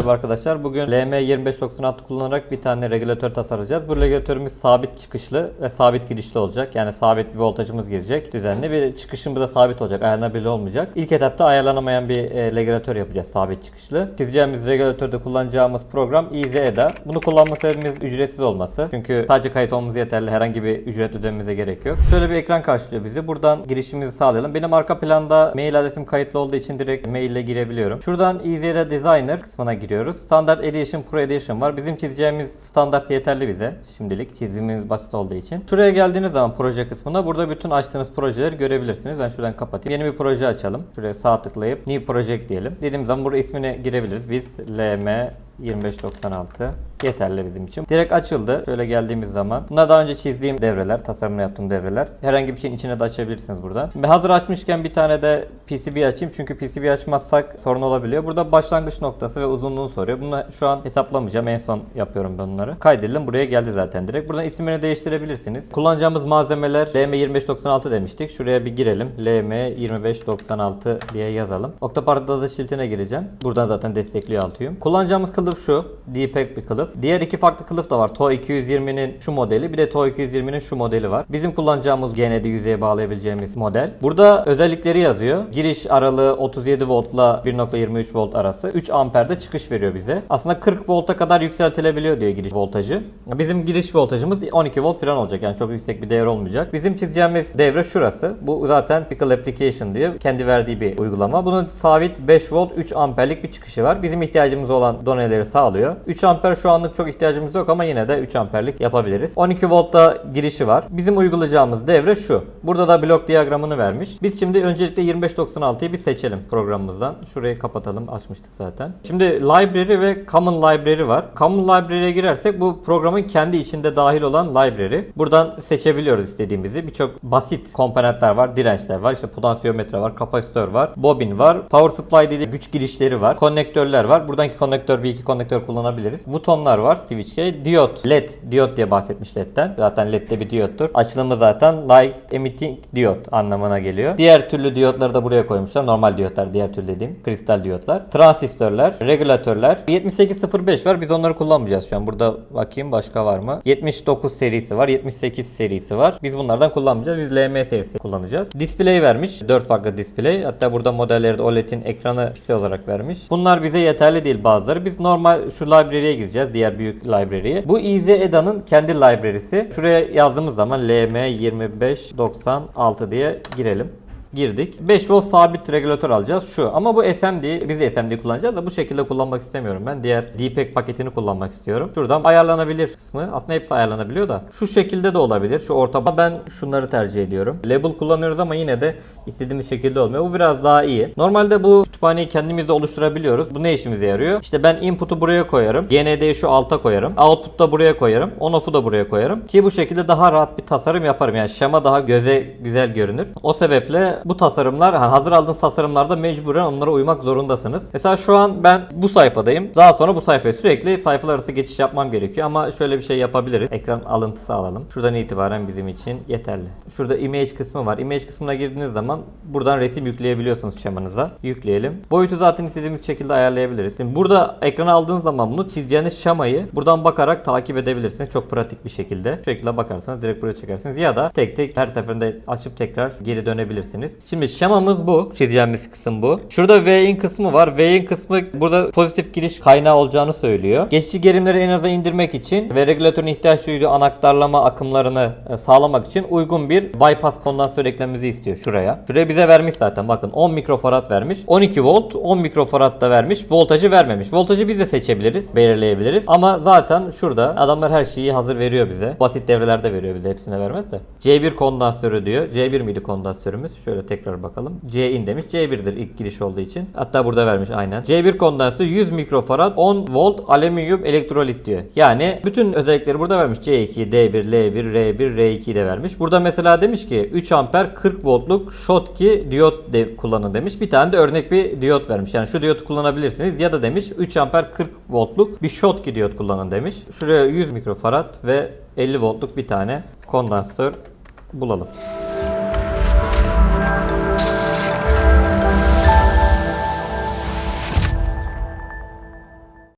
Merhaba arkadaşlar. Bugün LM2596 kullanarak bir tane regülatör tasarlayacağız. Bu regülatörümüz sabit çıkışlı ve sabit girişli olacak. Yani sabit bir voltajımız girecek. Düzenli bir çıkışımız da sabit olacak. Ayarlanabilir olmayacak. İlk etapta ayarlanamayan bir e, regülatör yapacağız sabit çıkışlı. Çizeceğimiz regülatörde kullanacağımız program EasyEDA. Bunu kullanma sebebimiz ücretsiz olması. Çünkü sadece kayıt olmamız yeterli. Herhangi bir ücret ödememize gerek yok. Şöyle bir ekran karşılıyor bizi. Buradan girişimizi sağlayalım. Benim arka planda mail adresim kayıtlı olduğu için direkt mail ile girebiliyorum. Şuradan EasyEDA Designer kısmına giriyoruz. Standard Edition, Pro Edition var. Bizim çizeceğimiz standart yeterli bize. Şimdilik çizimimiz basit olduğu için. Şuraya geldiğiniz zaman proje kısmına burada bütün açtığınız projeleri görebilirsiniz. Ben şuradan kapatayım. Yeni bir proje açalım. Şuraya sağ tıklayıp New Project diyelim. Dediğim zaman burada ismini girebiliriz. Biz LM 2596 yeterli bizim için. Direkt açıldı. Şöyle geldiğimiz zaman. Bunlar daha önce çizdiğim devreler, tasarımını yaptığım devreler. Herhangi bir şeyin içine de açabilirsiniz buradan. Şimdi hazır açmışken bir tane de PCB açayım. Çünkü PCB açmazsak sorun olabiliyor. Burada başlangıç noktası ve uzunluğunu soruyor. Bunu şu an hesaplamayacağım. En son yapıyorum bunları. Kaydedildim. Buraya geldi zaten direkt. Buradan isimini değiştirebilirsiniz. Kullanacağımız malzemeler LM2596 demiştik. Şuraya bir girelim. LM2596 diye yazalım. Octopart'ta da şiltine gireceğim. Buradan zaten destekliyor Altium. Kullanacağımız kılıf şu. D-Pack bir kılıf. Diğer iki farklı kılıf da var. TO 220'nin şu modeli bir de TO 220'nin şu modeli var. Bizim kullanacağımız GND yüzeye bağlayabileceğimiz model. Burada özellikleri yazıyor. Giriş aralığı 37 voltla 1.23 volt arası. 3 amperde çıkış veriyor bize. Aslında 40 volta kadar yükseltilebiliyor diye giriş voltajı. Bizim giriş voltajımız 12 volt falan olacak. Yani çok yüksek bir değer olmayacak. Bizim çizeceğimiz devre şurası. Bu zaten Pickle Application diye kendi verdiği bir uygulama. Bunun sabit 5 volt 3 amperlik bir çıkışı var. Bizim ihtiyacımız olan doneleri sağlıyor. 3 amper şu anlık çok ihtiyacımız yok ama yine de 3 amperlik yapabiliriz. 12 voltta girişi var. Bizim uygulayacağımız devre şu. Burada da blok diyagramını vermiş. Biz şimdi öncelikle 2596'yı bir seçelim programımızdan. Şurayı kapatalım. Açmıştık zaten. Şimdi library ve common library var. Common library'e girersek bu programın kendi içinde dahil olan library. Buradan seçebiliyoruz istediğimizi. Birçok basit komponentler var. Dirençler var. İşte potansiyometre var. Kapasitör var. Bobin var. Power supply dediği güç girişleri var. Konnektörler var. Buradanki konnektör bir iki konnektör kullanabiliriz. Butonlar var. Switch key. Diyot. LED. Diyot diye bahsetmiş LED'den. Zaten LED de bir diyottur. Açılımı zaten light emitting diyot anlamına geliyor. Diğer türlü diyotları da buraya koymuşlar. Normal diyotlar diğer türlü dediğim. Kristal diyotlar. Transistörler. Regülatörler. 7805 var. Biz onları kullanmayacağız şu an. Burada bakayım başka var mı? 79 serisi var. 78 serisi var. Biz bunlardan kullanmayacağız. Biz LM serisi kullanacağız. Display vermiş. 4 farklı display. Hatta burada modelleri de OLED'in ekranı piksel olarak vermiş. Bunlar bize yeterli değil bazıları. Biz normal şu library'e gireceğiz. Diğer büyük library'e. Bu EasyEDA'nın kendi library'si. Şuraya yazdığımız zaman LM2596 diye girelim girdik. 5 volt sabit regülatör alacağız şu. Ama bu SMD, biz SMD kullanacağız da bu şekilde kullanmak istemiyorum ben. Diğer D-Pack paketini kullanmak istiyorum. Şuradan ayarlanabilir kısmı. Aslında hepsi ayarlanabiliyor da. Şu şekilde de olabilir. Şu orta. Ben şunları tercih ediyorum. Label kullanıyoruz ama yine de istediğimiz şekilde olmuyor. Bu biraz daha iyi. Normalde bu kütüphaneyi kendimiz de oluşturabiliyoruz. Bu ne işimize yarıyor? İşte ben input'u buraya koyarım. GND'yi şu alta koyarım. Output'u da buraya koyarım. On-off'u da buraya koyarım. Ki bu şekilde daha rahat bir tasarım yaparım. Yani şema daha göze güzel görünür. O sebeple bu tasarımlar hani hazır aldığınız tasarımlarda mecburen onlara uymak zorundasınız. Mesela şu an ben bu sayfadayım. Daha sonra bu sayfaya sürekli sayfalar arası geçiş yapmam gerekiyor ama şöyle bir şey yapabiliriz. Ekran alıntısı alalım. Şuradan itibaren bizim için yeterli. Şurada image kısmı var. Image kısmına girdiğiniz zaman buradan resim yükleyebiliyorsunuz şemanıza. Yükleyelim. Boyutu zaten istediğimiz şekilde ayarlayabiliriz. Şimdi burada ekrana aldığınız zaman bunu çizeceğiniz şamayı buradan bakarak takip edebilirsiniz. Çok pratik bir şekilde. Şu şekilde bakarsanız direkt buraya çekersiniz ya da tek tek her seferinde açıp tekrar geri dönebilirsiniz. Şimdi şemamız bu. Çizeceğimiz kısım bu. Şurada V-in kısmı var. V-in kısmı burada pozitif giriş kaynağı olacağını söylüyor. Geçici gerilimleri en aza indirmek için ve regülatörün ihtiyaç duyduğu anahtarlama akımlarını e, sağlamak için uygun bir bypass kondansatör eklememizi istiyor şuraya. Şuraya bize vermiş zaten bakın 10 mikrofarad vermiş. 12 volt 10 mikrofarad da vermiş. Voltajı vermemiş. Voltajı biz de seçebiliriz. Belirleyebiliriz. Ama zaten şurada adamlar her şeyi hazır veriyor bize. Basit devrelerde veriyor bize. Hepsine vermez de. C1 kondansörü diyor. C1 miydi kondansörümüz? Şöyle tekrar bakalım. C in demiş. C1'dir ilk giriş olduğu için. Hatta burada vermiş aynen. C1 kondansatör 100 mikrofarad 10 volt alüminyum elektrolit diyor. Yani bütün özellikleri burada vermiş. C2, D1, L1, R1, R2'yi de vermiş. Burada mesela demiş ki 3 amper 40 voltluk Schottky diyot de kullanın demiş. Bir tane de örnek bir diyot vermiş. Yani şu diyotu kullanabilirsiniz ya da demiş 3 amper 40 voltluk bir Schottky diyot kullanın demiş. Şuraya 100 mikrofarad ve 50 voltluk bir tane kondansatör bulalım.